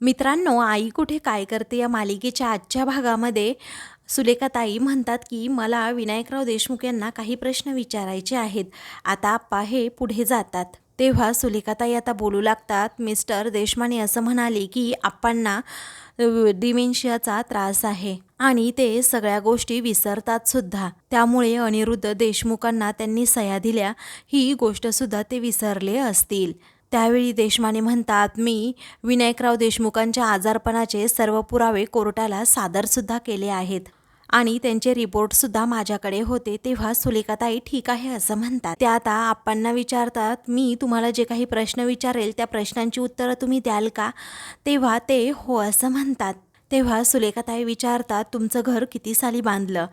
मित्रांनो आई कुठे काय करते या मालिकेच्या आजच्या भागामध्ये? सुलेखाताई म्हणतात की मला विनायकराव देशमुख यांना काही प्रश्न विचारायचे आहेत. आता आप्पा हे पुढे जातात. तेव्हा सुलेखाताई आता बोलू लागतात मिस्टर देशमाने असं म्हणाले की आप्पांना डिमेन्शियाचा त्रास आहे आणि ते सगळ्या गोष्टी विसरतात सुद्धा. त्यामुळे अनिरुद्ध देशमुखांना त्यांनी सह्या दिल्या. ही गोष्टसुद्धा ते विसरले असतील. त्यावेळी देशमाने म्हणतात मी विनायकराव देशमुखांच्या आजारपणाचे सर्व पुरावे कोर्टाला सादरसुद्धा केले आहेत आणि त्यांचे रिपोर्टसुद्धा माझ्याकडे होते तेव्हा सुलेखाताई ठीक आहे असं म्हणतात. त्या आता आप्पांना विचारतात मी तुम्हाला जे काही प्रश्न विचारेल त्या प्रश्नांची उत्तरं तुम्ही द्याल का? तेव्हा ते हो असं म्हणतात. तेव्हा सुलेखाताई विचारतात तुमचं घर किती साली बांधलं?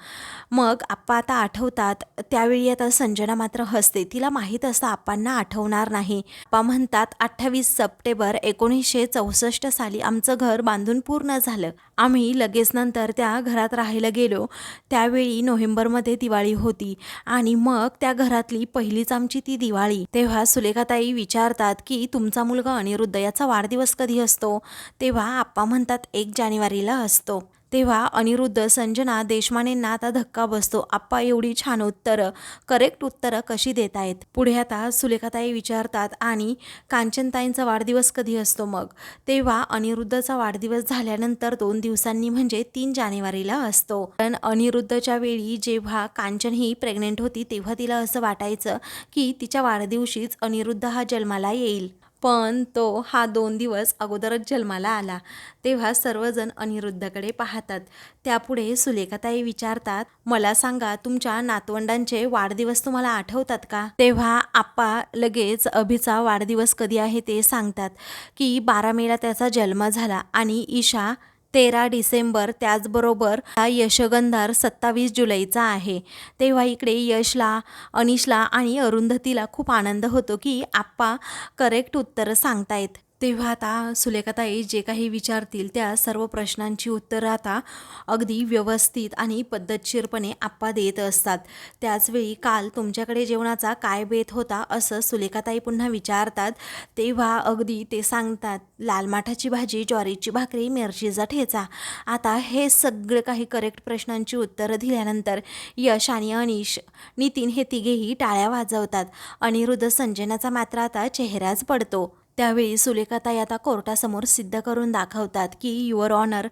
मग आप्पा आता आठवतात त्यावेळी आता संजना मात्र हसते. तिला माहीत असतं आप्पांना आठवणार नाही. आप्पा म्हणतात अठ्ठावीस सप्टेंबर एकोणीसशे चौसष्ट साली आमचं घर बांधून पूर्ण झालं. आम्ही लगेच नंतर त्या घरात राहायला गेलो. त्यावेळी नोव्हेंबरमध्ये दिवाळी होती आणि मग त्या घरातली पहिलीच आमची ती दिवाळी. तेव्हा सुलेखाताई विचारतात की तुमचा मुलगा अनिरुद्ध याचा वाढदिवस कधी असतो? तेव्हा आप्पा म्हणतात एक जानेवारीला असतो. तेव्हा अनिरुद्ध संजना देशमानेंना आता धक्का बसतो. आप्पा एवढी छान उत्तरं करेक्ट उत्तरं कशी देत आहेत? पुढे आता सुलेखाताई विचारतात आणि कांचनताईंचा वाढदिवस कधी असतो मग? तेव्हा अनिरुद्धचा वाढदिवस झाल्यानंतर दोन दिवसांनी म्हणजे तीन जानेवारीला असतो. कारण अनिरुद्धच्या वेळी जेव्हा कांचन ही प्रेग्नेंट होती तेव्हा तिला असं वाटायचं की तिच्या वाढदिवशीच अनिरुद्ध हा जन्माला येईल. पण तो हा दोन दिवस अगोदरच जन्माला आला. तेव्हा सर्वजण अनिरुद्धकडे पाहतात. त्यापुढे सुलेखाताई विचारतात मला सांगा तुमच्या नातवंडांचे वाढदिवस तुम्हाला आठवतात का? तेव्हा आप्पा लगेच अभिचा वाढदिवस कधी आहे ते सांगतात की बारा मेला त्याचा जन्म झाला आणि ईशा तेरा डिसेंबर त्याचबरोबर हा यशगंधार सत्तावीस जुलैचा आहे. तेव्हा इकडे यशला अनिशला आणि अरुंधतीला खूप आनंद होतो की आप्पा करेक्ट उत्तरं सांगतायत. तेव्हा आता सुलेखाताई जे काही विचारतील त्या सर्व प्रश्नांची उत्तरं आता अगदी व्यवस्थित आणि पद्धतशीरपणे आप्पा देत असतात. त्याचवेळी काल तुमच्याकडे जेवणाचा काय बेत होता असं सुलेखाताई पुन्हा विचारतात. तेव्हा अगदी ते सांगतात लाल माठाची भाजी ज्वारीची भाकरी मिरचीचा ठेचा. आता हे सगळं काही करेक्ट प्रश्नांची उत्तरं दिल्यानंतर यश आणि अनिश नितीन हे तिघेही टाळ्या वाजवतात. अनिरुद्ध संजनाचा मात्र आता चेहराच पडतो. त्यावेळी सुलेखाताई आता कोर्टासमोर सिद्ध करून दाखवतात की युअर ऑनर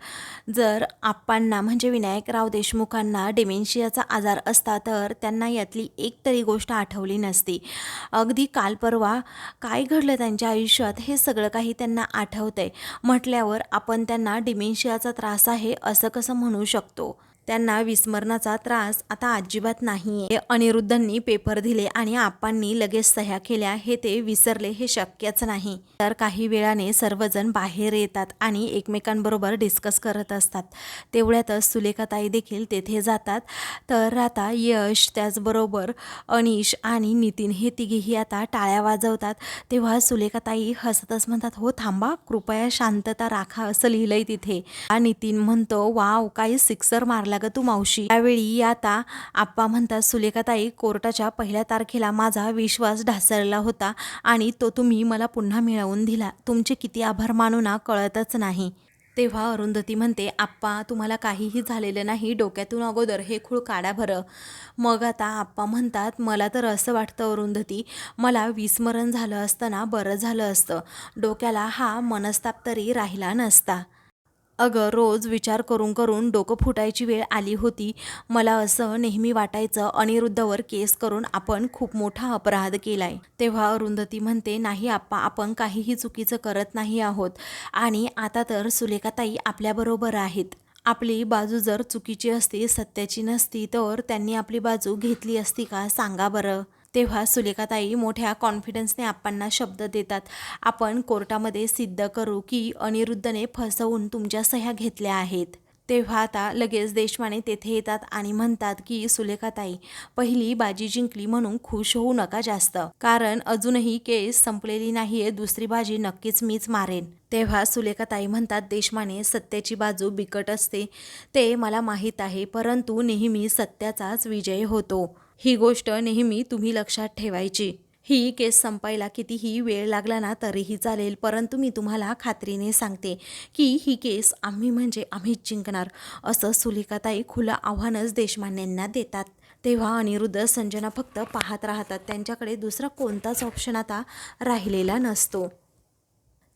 जर आप्पांना म्हणजे विनायकराव देशमुखांना डिमेन्शियाचा आजार असता तर त्यांना यातली एक तरी गोष्ट आठवली नसती. अगदी काल परवा काय घडलं त्यांच्या आयुष्यात हे सगळं काही त्यांना आठवतंय. म्हटल्यावर आपण त्यांना डिमेन्शियाचा त्रास आहे असं कसं म्हणू शकतो? त्यांना विस्मरणाचा त्रास आता अजिबात नाही आहे अनिरुद्धांनी पेपर दिले आणि आपांनी लगेच सह्या केल्या. हे ते विसरले हे शक्यच नाही. तर काही वेळाने सर्वजण बाहेर येतात आणि एकमेकांबरोबर डिस्कस करत असतात. तेवढ्यातच सुलेखाताई देखील तेथे जातात. तर आता यश त्याचबरोबर अनिश आणि नितीन हे तिघेही आता टाळ्या वाजवतात. तेव्हा सुलेखाताई हसतच म्हणतात हो थांबा कृपया शांतता राखा असं लिहिलंय तिथे. नितीन म्हणतो वाव काही सिक्सर मारला ग तू मावशी. त्यावेळी आता आप्पा म्हणतात सुलेखाताई कोर्टाच्या पहिल्या तारखेला माझा विश्वास ढासळला होता आणि तो तुम्ही मला पुन्हा मिळवून दिला. तुमचे किती आभार मानू ना कळतच नाही. तेव्हा अरुंधती म्हणते आप्पा तुम्हाला काहीही झालेलं नाही डोक्यातून अगोदर हे खूळ काढा भरं मग आता आप्पा म्हणतात मला तर असं वाटतं अरुंधती मला विस्मरण झालं असतं ना बरं झालं असतं. डोक्याला हा मनस्ताप तरी राहिला नसता. अगं रोज विचार करून करून डोकं फुटायची वेळ आली होती. मला असं नेहमी वाटायचं अनिरुद्धवर केस करून आपण खूप मोठा अपराध केलाय. तेव्हा अरुंधती म्हणते नाही आप्पा आपण काहीही चुकीचं करत नाही आहोत. आणि आता तर सुलेखाताई आपल्याबरोबर आहेत. आपली बाजू जर चुकीची असती सत्याची नसती तर त्यांनी आपली बाजू घेतली असती का? सांगा बरं. तेव्हा सुलेखाताई मोठ्या कॉन्फिडन्सने आप्पांना शब्द देतात. आपण कोर्टामध्ये सिद्ध करू की अनिरुद्धने फसवून तुमच्या सह्या घेतल्या आहेत. तेव्हा आता लगेच देशमाने तेथे येतात आणि म्हणतात की सुलेखाताई पहिली बाजी जिंकली म्हणून खुश होऊ नका जास्त. कारण अजूनही केस संपलेली नाहीये दुसरी बाजी नक्कीच मीच मारेन. तेव्हा सुलेखाताई म्हणतात देशमाने सत्याची बाजू बिकट असते. ते मला माहीत आहे परंतु नेहमी सत्याचाच विजय होतो. ही गोष्ट नेहमी तुम्ही लक्षात ठेवायची. ही केस संपायला कितीही वेळ लागला ना तरीही चालेल परंतु मी तुम्हाला खात्रीने सांगते की ही केस आम्ही म्हणजे आम्हीच जिंकणार असं सुलिकाताई खुलं आव्हानच देशमान्यांना देतात. तेव्हा अनिरुद्ध संजना फक्त पाहत राहतात त्यांच्याकडे दुसरा कोणताच ऑप्शन आता राहिलेला नसतो.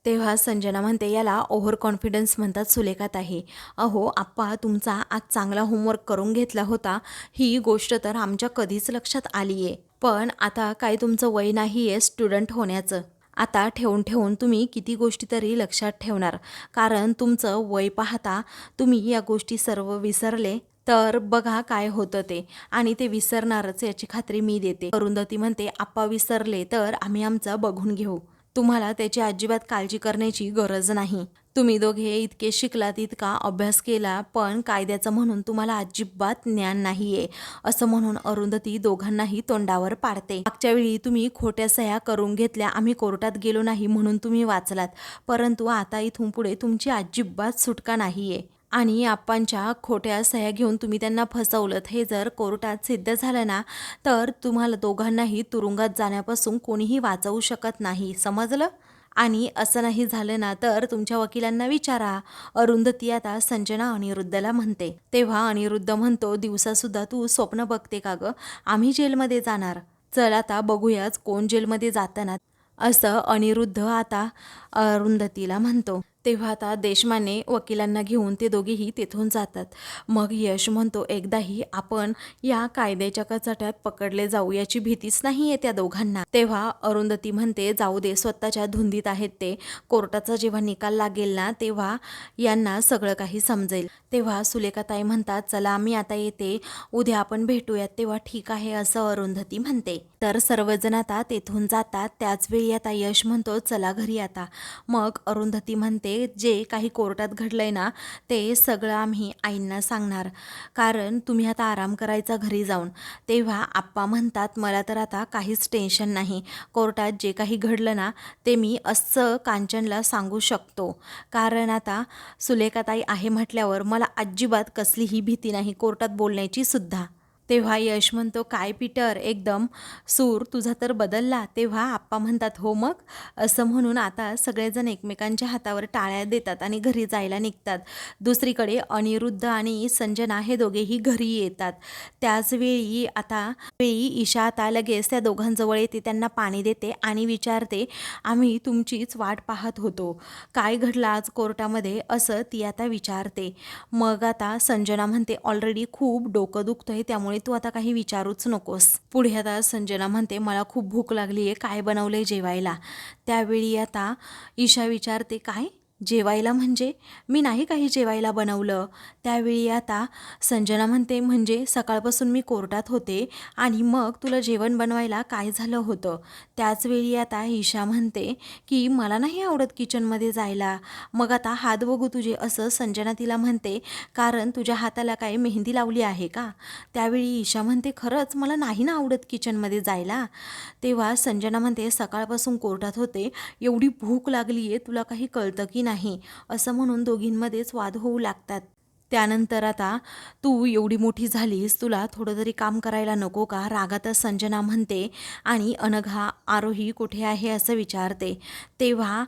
तेव्हा संजना म्हणते याला ओव्हर कॉन्फिडन्स म्हणतात सुलेखात आहे. अहो आप्पा तुमचा आज चांगला होमवर्क करून घेतला होता. ही गोष्ट तर आमच्या कधीच लक्षात आली आहे पण आता काय तुमचं वय नाही आहे स्टुडंट होण्याचं. आता ठेवून ठेवून तुम्ही किती गोष्टी तरी लक्षात ठेवणार. कारण तुमचं वय पाहता तुम्ही या गोष्टी सर्व विसरले तर बघा काय होतं ते. आणि ते विसरणारच याची खात्री मी देते. अरुंधती म्हणते आप्पा विसरले तर आम्ही आमचं बघून घेऊ. तुम्हाला त्याची अजिबात काळजी करण्याची गरज नाही. तुम्ही दोघे इतके शिकलात इतका अभ्यास केला पण कायद्याचं म्हणून तुम्हाला अजिबात ज्ञान नाहीये असं म्हणून अरुंधती दोघांनाही तोंडावर पाडते. मागच्या वेळी तुम्ही खोट्या सह्या करून घेतल्या आम्ही कोर्टात गेलो नाही म्हणून तुम्ही वाचलात परंतु आता इथून पुढे तुमची अजिबात सुटका नाहीये. आणि आप्पांच्या खोट्या सह्या घेऊन तुम्ही त्यांना फसवलं हे जर कोर्टात सिद्ध झालं ना तर तुम्हाला दोघांनाही तुरुंगात जाण्यापासून कोणीही वाचवू शकत नाही. समजलं? आणि असं नाही झालं ना तर तुमच्या वकिलांना विचारा. अरुंधती आता संजना अनिरुद्धला म्हणते. तेव्हा अनिरुद्ध म्हणतो दिवसासुद्धा तू स्वप्न बघते का गं? आम्ही जेलमध्ये जाणार. चल आता बघूयाच कोण जेलमध्ये जाताना. असं अनिरुद्ध आता अरुंधतीला म्हणतो. तेव्हा आता देशमाने वकिलांना घेऊन ते दोघेही तेथून जातात. मग यश म्हणतो एकदाही आपण या कायद्याच्या कचाट्यात पकडले जाऊ याची भीतीच नाही आहे त्या दोघांना. तेव्हा अरुंधती म्हणते जाऊ दे स्वतःच्या धुंदीत आहेत ते. कोर्टाचा जेव्हा निकाल लागेल ना तेव्हा यांना सगळं काही समजेल. तेव्हा सुलेखाताई म्हणतात चला आम्ही आता येते. उद्या आपण भेटूयात. तेव्हा ठीक आहे असं अरुंधती म्हणते. तर सर्वजण आता तेथून जातात. त्याचवेळी आता यश म्हणतो चला घरी आता. मग अरुंधती म्हणते जे काही कोर्टात घडलं आहे ना ते सगळं आम्ही आईंना सांगणार. कारण तुम्ही आता आराम करायचा घरी जाऊन. तेव्हा आप्पा म्हणतात मला तर आता काहीच टेन्शन नाही. कोर्टात जे काही घडलं ना ते मी असं कांचनला सांगू शकतो. कारण आता सुलेखाताई आहे म्हटल्यावर मला अजिबात कसलीही भीती नाही कोर्टात बोलण्याची सुद्धा. तेव्हा यश म्हणतो काय पीटर एकदम सूर तुझा तर बदलला. तेव्हा आप्पा म्हणतात हो मग. असं म्हणून आता सगळेजण एकमेकांच्या हातावर टाळ्या देतात आणि घरी जायला निघतात. दुसरीकडे अनिरुद्ध आणि संजना हे दोघेही घरी येतात. त्याचवेळी आता वेळी ईशा आता लगेच त्या दोघांजवळ येते त्यांना पाणी देते आणि विचारते आम्ही तुमचीच वाट पाहत होतो. काय घडलं आज कोर्टामध्ये? असं ती आता विचारते. मग आता संजना म्हणते ऑलरेडी खूप डोकं दुखतं आहे त्यामुळे तू आता काही विचारूच नकोस. पुढे आता संजना म्हणते मला खूप भूक लागली आहे काय बनवलंय जेवायला? त्यावेळी आता ईशा विचारते काय? जेवायला म्हणजे? मी नाही काही जेवायला बनवलं. त्यावेळी आता संजना म्हणते म्हणजे सकाळपासून मी कोर्टात होते आणि मग तुला जेवण बनवायला काय झालं होतं? त्याचवेळी आता ईशा म्हणते की मला नाही आवडत किचनमध्ये जायला. मग आता हात बघू तुझे असं संजना तिला म्हणते. कारण तुझ्या हाताला काय मेहंदी लावली आहे का? त्यावेळी ईशा म्हणते खरंच मला नाही ना आवडत किचनमध्ये जायला. तेव्हा संजना म्हणते सकाळपासून कोर्टात होते. एवढी भूक लागली आहे तुला काही कळतं की नाही असं म्हणून दोघींमध्येच वाद होऊ लागतात. त्यानंतर आता तू एवढी मोठी झालीस तुला थोडं तरी काम करायला नको का? रागातच संजना म्हणते आणि अनघा आरोही कुठे आहे असं विचारते. तेव्हा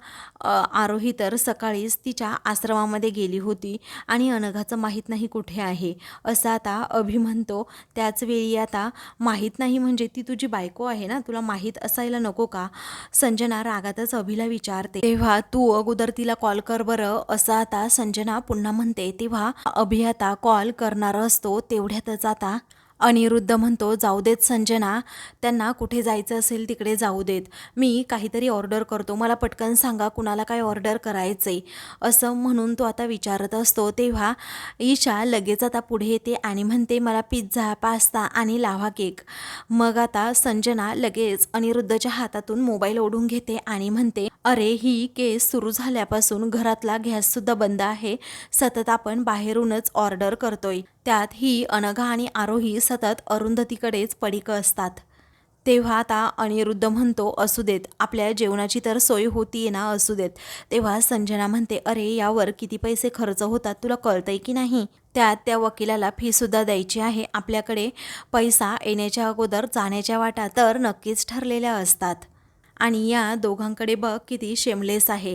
आरोही तर सकाळीच तिच्या आश्रमामध्ये गेली होती आणि अनघाचं माहीत नाही कुठे आहे. असं आता अभि म्हणतो त्याचवेळी आता माहीत नाही म्हणजे ती तुझी बायको आहे ना? तुला माहीत असायला नको का? संजना रागातच अभिला विचारते. तेव्हा तू अगोदर तिला कॉल कर बरं असं आता संजना पुन्हा म्हणते. तेव्हा अभियाता कॉल करणार असतो तेवढ्यातच आता अनिरुद्ध म्हणतो जाऊ देत संजना त्यांना कुठे जायचं असेल तिकडे जाऊ देत. मी काहीतरी ऑर्डर करतो. मला पटकन सांगा कुणाला काय ऑर्डर करायचंय. असं म्हणून तो आता विचारत असतो. तेव्हा ईशा लगेच आता पुढे येते आणि म्हणते मला पिझ्झा पास्ता आणि लावा केक. मग आता संजना लगेच अनिरुद्धच्या हातातून मोबाईल ओढून घेते आणि म्हणते अरे ही केस सुरू झाल्यापासून घरातला गॅससुद्धा बंद आहे. सतत आपण बाहेरूनच ऑर्डर करतोय. त्यात ही अनघा आणि आरोही सतत अरुंधतीकडेच पडिक असतात. तेव्हा आता अनिरुद्ध म्हणतो असू देत आपल्या जेवणाची तर सोय होती ना असू देत. तेव्हा संजना म्हणते अरे यावर किती पैसे खर्च होतात तुला कळतंय की नाही? त्यात त्या वकिलाला फीसुद्धा द्यायची आहे. आपल्याकडे पैसा येण्याच्या अगोदर जाण्याच्या वाटा तर नक्कीच ठरलेल्या असतात. आणि या दोघांकडे बघ किती शेमलेस आहे.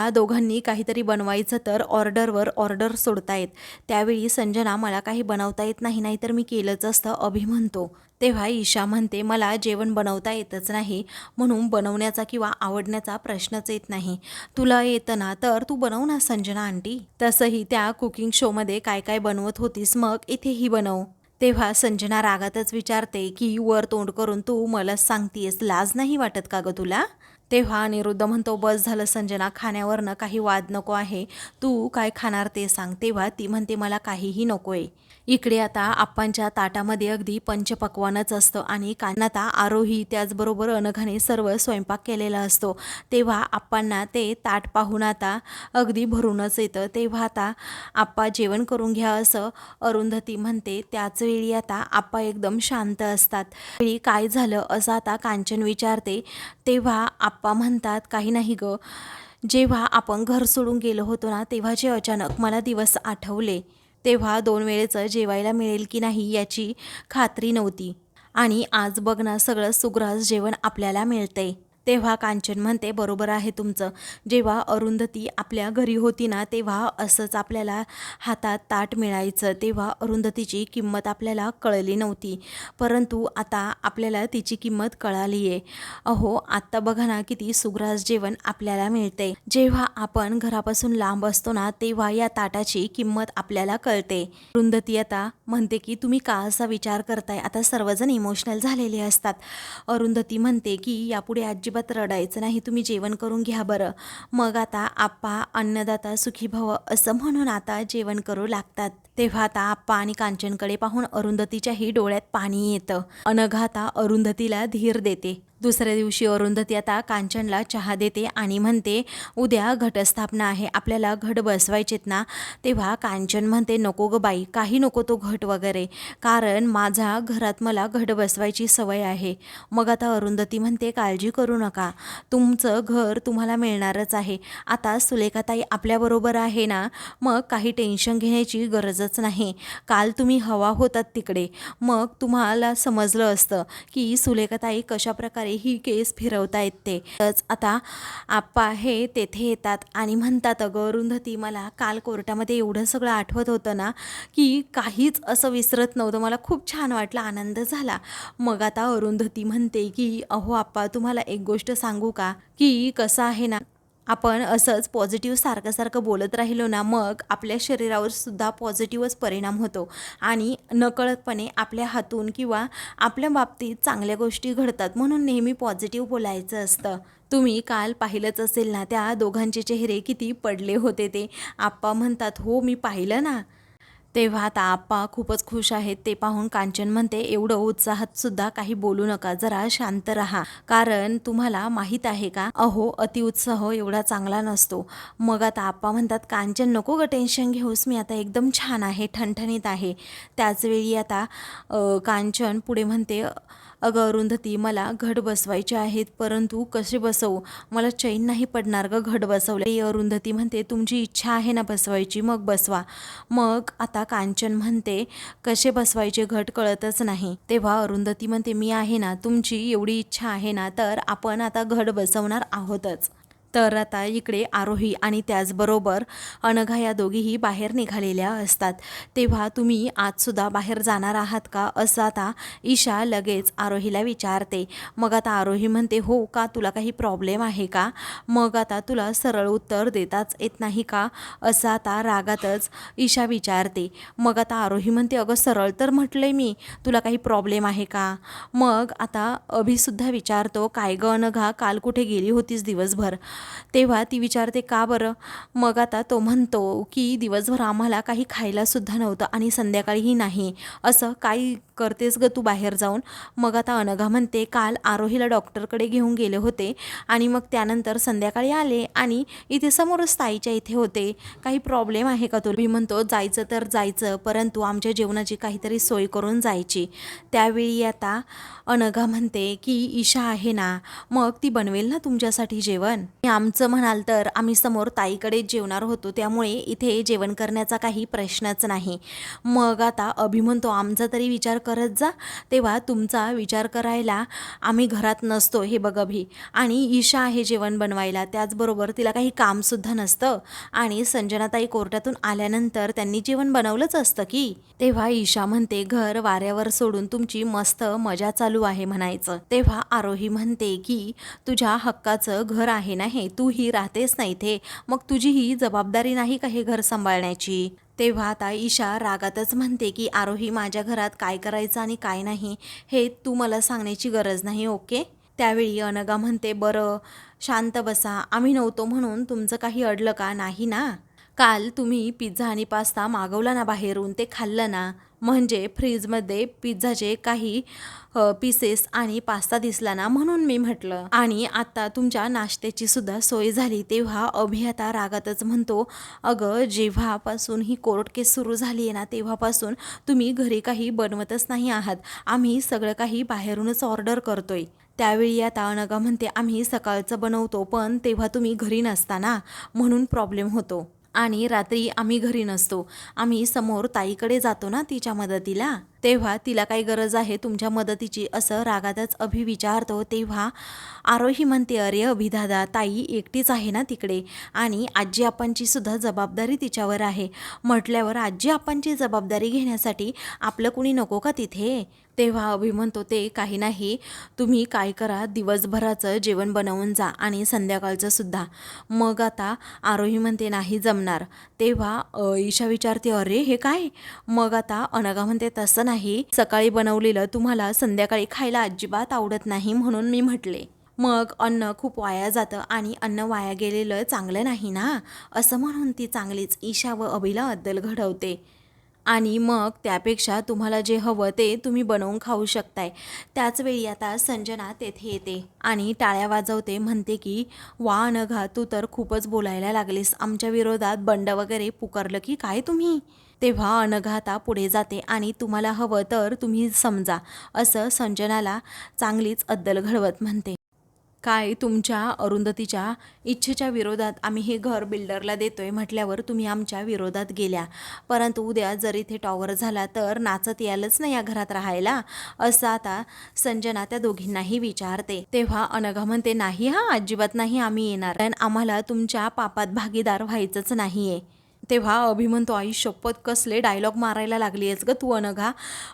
या दोघांनी काहीतरी बनवायचं तर ऑर्डरवर ऑर्डर सोडतायत. त्यावेळी संजना मला काही बनवता येत नाही नाहीतर मी केलंच असतं अभि म्हणतो. तेव्हा ईशा म्हणते मला जेवण बनवता येतच नाही म्हणून बनवण्याचा किंवा आवडण्याचा प्रश्नच येत नाही. तुला येतं ना तर तू बनव ना संजना आंटी. तसंही त्या कुकिंग शोमध्ये काय काय बनवत होतीस मग इथेही बनव. तेव्हा संजना रागातच विचारते की वर तोंड करून तू मला सांगतीयस लाज नाही वाटत का ग तुला? तेव्हा अनिरुद्ध म्हणतो बस झालं संजना खाण्यावरनं काही वाद नको आहे. तू काय खाणार ते सांग. तेव्हा ती म्हणते मला काहीही नकोय. इकडे आता आप्पांच्या ताटामध्ये अगदी पंचपक्वानच असतं आणि कानाता आरोही त्याचबरोबर अनघाने सर्व स्वयंपाक केलेला असतो. तेव्हा आप्पांना ते ताट पाहून आता अगदी भरूनच येतं. तेव्हा आता आप्पा जेवण करून घ्या असं अरुंधती म्हणते. त्याच वेळी आता आप्पा एकदम शांत असतात. वेळी काय झालं? असं आता कांचन विचारते. तेव्हा आप्पा म्हणतात काही नाही ग. जेव्हा आपण घर सोडून गेलो होतो ना तेव्हाचे अचानक मला दिवस आठवले. तेव्हा दोन वेळेचं जेवायला मिळेल की नाही याची खात्री नव्हती. आणि आज बघ ना सगळं सुग्रास जेवण आपल्याला मिळतंय. तेव्हा कांचन म्हणते बरोबर आहे तुमचं. जेव्हा अरुंधती आपल्या घरी होती ना तेव्हा असंच आपल्याला हातात ताट मिळायचं. तेव्हा अरुंधतीची किंमत आपल्याला कळली नव्हती. परंतु आता आपल्याला तिची किंमत कळाली आहे अहो आत्ता बघा ना किती सुग्रास जेवण आपल्याला मिळते. जेव्हा आपण घरापासून लांब असतो ना तेव्हा या ताटाची किंमत आपल्याला कळते. अरुंधती आता म्हणते की तुम्ही का असा विचार करताय? आता सर्वजण इमोशनल झालेले असतात. अरुंधती म्हणते की यापुढे अजिबात रडायचं नाही तुम्ही जेवण करून घ्या बरं. मग आता आप्पा अन्नदाता सुखी भव असं म्हणून आता जेवण करू लागतात. तेव्हा आता आप्पा आणि कांचनकडे पाहून अरुंधतीच्याही डोळ्यात पाणी येतं. अनघा आता अरुंधतीला धीर देते. दुसऱ्या दिवशी अरुंधती आता कांचनला चहा देते आणि म्हणते उद्या घटस्थापना आहे आपल्याला घट बसवायचेत ना? तेव्हा कांचन म्हणते नको ग बाई काही नको तो घट वगैरे कारण माझा घरात मला घट बसवायची सवय आहे. मग आता अरुंधती म्हणते काळजी करू नका तुमचं घर तुम्हाला मिळणारच आहे. आता सुलेखाताई आपल्याबरोबर आहे ना मग काही टेन्शन घेण्याची गरजच नाही. काल तुम्ही हवा होतात तिकडे. मग तुम्हाला समजलं असतं की सुलेखाताई कशा प्रकारे ही केस फिरवता येते तच आता आप्पा हे तेथे येतात आणि म्हणतात अगं अरुंधती मला काल कोर्टामध्ये एवढं सगळं आठवत होतं ना की काहीच असं विसरत नव्हतं. मला खूप छान वाटलं आनंद झाला. मग आता अरुंधती म्हणते की अहो आप्पा तुम्हाला एक गोष्ट सांगू का? की कसं आहे ना आपण असंच पॉझिटिव्ह सारखं सारखं बोलत राहिलो ना मग आपल्या शरीरावर सुद्धा पॉझिटिव्हच परिणाम होतो. आणि नकळतपणे आपल्या हातून किंवा आपल्या बाबतीत चांगल्या गोष्टी घडतात म्हणून नेहमी पॉझिटिव्ह बोलायचं असतं. तुम्ही काल पाहिलंच असेल ना त्या दोघांचे चेहरे किती पडले होते ते. आप्पा म्हणतात हो मी पाहिलं ना. तेव्हा आता आप्पा खूपच खुश आहेत. ते पाहून कांचन म्हणते एवढं उत्साहात सुद्धा काही बोलू नका. जरा शांत राहा. कारण तुम्हाला माहीत आहे का? अहो अतिउत्साह एवढा चांगला नसतो. मग आता आप्पा म्हणतात कांचन नको ग टेन्शन घेऊस. मी आता एकदम छान आहे. ठणठणीत आहे. त्याचवेळी आता कांचन पुढे म्हणते अगं अरुंधती मला घट बसवायचे आहेत परंतु कसे बसवू? मला चैन नाही पडणार ग घट बसवले. अरुंधती म्हणते तुमची इच्छा आहे ना बसवायची मग बसवा. मग आता कांचन म्हणते कसे बसवायचे घट कळतच नाही. तेव्हा अरुंधती म्हणते मी आहे ना तुमची एवढी इच्छा आहे ना तर आपण आता घट बसवणार आहोतच. तर आता इकडे आरोही आणि त्याचबरोबर अनघा या दोघीही बाहेर निघालेल्या असतात. तेव्हा तुम्ही आजसुद्धा बाहेर जाणार आहात का? असं आता ईशा लगेच आरोहीला विचारते. मग आता आरोही म्हणते हो का? तुला काही प्रॉब्लेम आहे का? मग आता तुला सरळ उत्तर देताच येत नाही का? असं आता रागातच ईशा विचारते. मग आता आरोही म्हणते अगं सरळ तर म्हटलंय मी तुला काही प्रॉब्लेम आहे का? मग आता अभिसुद्धा विचारतो काय गं अनघा? काल कुठे गेली होतीस दिवसभर? तेव्हा ती विचारते का बरं? मग आता तो म्हणतो की दिवसभर आम्हाला काही खायलासुद्धा नव्हतं आणि संध्याकाळीही नाही. असं काही करतेस ग तू बाहेर जाऊन. मग आता अनघा म्हणते काल आरोहीला डॉक्टरकडे घेऊन गेले होते आणि मग त्यानंतर संध्याकाळी आले आणि इथे समोरच ताईच्या इथे होते. काही प्रॉब्लेम आहे का तुला? मी म्हणतो जायचं तर जायचं परंतु आमच्या जेवणाची काहीतरी सोय करून जायची. त्यावेळी आता अनघा म्हणते की ईशा आहे ना मग ती बनवेल ना तुमच्यासाठी जेवण? आमचं म्हणाल तर आम्ही समोर ताईकडे जेवणार होतो त्यामुळे इथे जेवण करण्याचा काही प्रश्नच नाही. मग आता अभि म्हणतो आमचा तरी विचार करत जा. तेव्हा तुमचा विचार करायला आम्ही घरात नसतो हे बघ भी. आणि ईशा आहे जेवण बनवायला. त्याचबरोबर तिला काही कामसुद्धा नसतं. आणि संजनाताई कोर्टातून आल्यानंतर त्यांनी जेवण बनवलंच असतं की. तेव्हा ईशा म्हणते घर वाऱ्यावर सोडून तुमची मस्त मजा चालू आहे म्हणायचं. तेव्हा आरोही म्हणते की तुझ्या हक्काचं घर आहे ना हे? तू ही राहतेस ना इथे? मग तुझी ही जबाबदारी नाही का हे घर सांभाळण्याची? तेव्हा आता ईशा रागातच म्हणते की आरोही माझ्या घरात काय करायचं आणि काय नाही हे तू मला सांगण्याची गरज नाही ओके? त्यावेळी अनगा म्हणते बरं शांत बसा आम्ही नव्हतो म्हणून तुमचं काही अडलं का? नाही ना? काल तुम्ही पिझ्झा आणि पास्ता मागवला ना बाहेरून ते खाल्लं ना? म्हणजे फ्रीजमध्ये पिझ्झाचे काही पीसेस आणि पास्ता दिसला ना म्हणून मी म्हटलं. आणि आता तुमच्या नाश्त्याची सुद्धा सोय झाली तेव्हा अभियाता रागातच म्हणतो अगं जेव्हापासून ही कोर्ट केस सुरू झाली आहे ना तेव्हापासून तुम्ही घरी काही बनवतच नाही आहात. आम्ही सगळं काही बाहेरूनच ऑर्डर करतोय. त्यावेळी आता अनगा म्हणते आम्ही सकाळचं बनवतो पण तेव्हा तुम्ही घरी नसता ना? म्हणून प्रॉब्लेम होतो. आणि रात्री आम्ही घरी नसतो. आम्ही समोर ताईकडे जातो ना तिच्या मदतीला? तेव्हा तिला काही गरज आहे तुमच्या मदतीची असं रागातच अभि विचारतो. तेव्हा आरोही म्हणते अरे अभिदादा ताई एकटीच आहे ना तिकडे? आणि आजी आपांची सुद्धा जबाबदारी तिच्यावर आहे. म्हटल्यावर आजी आपांची जबाबदारी घेण्यासाठी आपलं कुणी नको का तिथे? तेव्हा अभि म्हणतो ते काही नाही. तुम्ही काय करा दिवसभराचं जेवण बनवून जा आणि संध्याकाळचं सुद्धा. मग आता आरोही म्हणते नाही जमणार. तेव्हा ईशा विचारते अरे हे काय? मग आता अनगा म्हणते तसं नाही. नाही. सकाळी बनवलेलं तुम्हाला संध्याकाळी खायला अजिबात आवडत नाही म्हणून मी म्हटले. मग अन्न खूप वाया जातं आणि अन्न वाया गेलेलं चांगलं नाही ना? असं म्हणून ती चांगलीच ईशा व अभिला अद्दल घडवते. आणि मग त्यापेक्षा तुम्हाला जे हवं ते तुम्ही बनवून खाऊ शकताय. त्याचवेळी आता संजना तेथे येते आणि टाळ्या वाजवते म्हणते की वा अनघा तू तर खूपच बोलायला लागलीस. आमच्या विरोधात बंड वगैरे पुकारलं की काय तुम्ही? तेव्हा अनघाता पुढे जाते आणि तुम्हाला हवं तर तुम्ही समजा असं संजनाला चांगलीच अद्दल घडवत म्हणते. काय तुमच्या अरुंधतीच्या इच्छेच्या विरोधात आम्ही हे घर बिल्डरला देतोय म्हटल्यावर तुम्ही आमच्या विरोधात गेल्या. परंतु उद्या जर इथे टॉवर झाला तर नाचत यालच ना या घरात राहायला असं आता संजना त्या दोघींनाही विचारते. तेव्हा अनघा म्हणते नाही हा अजिबात नाही आम्ही येणार. कारण आम्हाला तुमच्या पापात भागीदार व्हायचंच नाहीये. तेव्हा अभि म्हणतो आई शपथ कसले? डायलॉग मारायला लागली आहेस ग तू अनघा.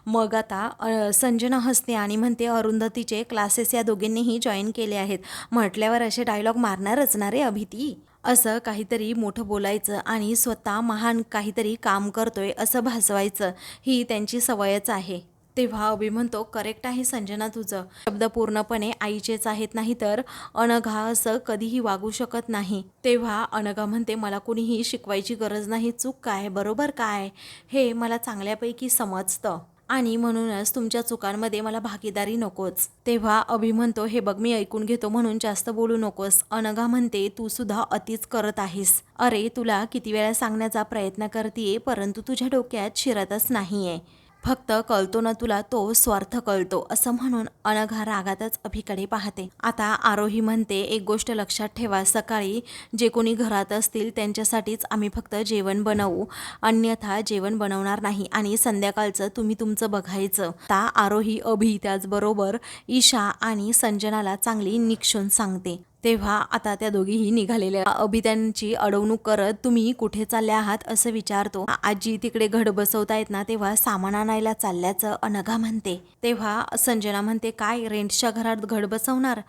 मग आता संजना हसते आणि म्हणते अरुंधतीचे क्लासेस या दोघींनीही जॉईन केले आहेत. म्हटल्यावर असे डायलॉग मारणारच ना रे अभिती? असं काहीतरी मोठं बोलायचं आणि स्वतः महान काहीतरी काम करतोय असं भासवायचं. ही त्यांची सवयच आहे. तेव्हा अभि म्हणतो करेक्ट आहे संजना तुझं. शब्द पूर्णपणे आईचेच आहेत नाही तर अनघा असं कधीही वागू शकत नाही. तेव्हा अनघा म्हणते मला कुणीही शिकवायची गरज नाही. चूक काय? बरोबर काय? हे मला चांगल्यापैकी समजतं. आणि म्हणूनच तुमच्या चुकांमध्ये मला भागीदारी नकोच. तेव्हा अभि म्हणतो हे बघ मी ऐकून घेतो म्हणून जास्त बोलू नकोस. अनघा म्हणते तू सुद्धा अतिच करत आहेस. अरे तुला किती वेळा सांगण्याचा प्रयत्न करतेय परंतु तुझ्या डोक्यात शिरतच नाहीये. फक्त कळतो ना तुला तो स्वार्थ कळतो असं म्हणून अनघा रागातच अभिकडे पाहते. आता आरोही म्हणते एक गोष्ट लक्षात ठेवा सकाळी जे कोणी घरात असतील त्यांच्यासाठीच आम्ही फक्त जेवण बनवू. अन्यथा जेवण बनवणार नाही आणि संध्याकाळचं तुम्ही तुमचं बघायचं. ता आरोही अभि त्याचबरोबर ईशा आणि संजनाला चांगली निक्षून सांगते. तेव्हा आता त्या दोघीही निघालेल्या. अभित्यांची अडवणूक करत तुम्ही कुठे चालले आहात असं विचारतो. आजी तिकडे घड बसवतायत ना तेव्हा सामान आणायला चालल्याचं अनघा म्हणते. तेव्हा संजना म्हणते काय रेंटच्या घरात घड बसवणार?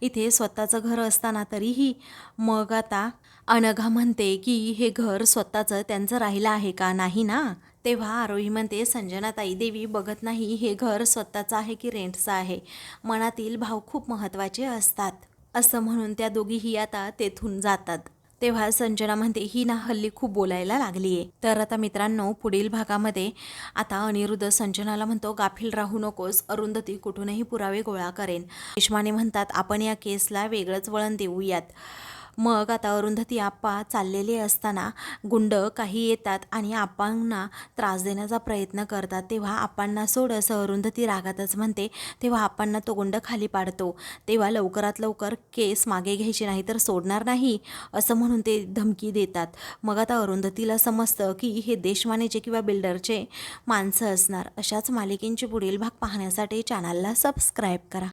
इथे स्वतःचं घर असताना तरीही. मग आता अनघा म्हणते की हे घर स्वतःचं त्यांचं राहिलं आहे का? नाही ना? तेव्हा आरोही म्हणते संजनाताई देवी बघत नाही हे घर स्वतःचं आहे की रेंटचं आहे. मनातील भाव खूप महत्त्वाचे असतात. असं म्हणून त्या दोघीही आता तेथून जातात. तेव्हा संजना म्हणते ही ना हल्ली खूप बोलायला लागली आहे तर आता मित्रांनो पुढील भागामध्ये आता अनिरुद्ध संजनाला म्हणतो गाफील राहू नकोस अरुंधती कुठूनही पुरावे गोळा करेन. रेश्माने म्हणतात आपण या केसला वेगळंच वळण देऊयात. मग आता अरुंधती आप्पा चाललेले असताना गुंड काही येतात आणि आप्पांना त्रास देण्याचा प्रयत्न करतात. तेव्हा आप्पांना सोड असं अरुंधती रागातच म्हणते. तेव्हा आप्पांना तो गुंड खाली पाडतो. तेव्हा लवकरात लवकर केस मागे घ्यायचे नाही तर सोडणार नाही असं म्हणून ते धमकी देतात. मग आता अरुंधतीला समजतं की हे देशमानेचे किंवा बिल्डरचे माणसं असणार. अशाच मालिकेंचे पुढील भाग पाहण्यासाठी चॅनलला सबस्क्राईब करा.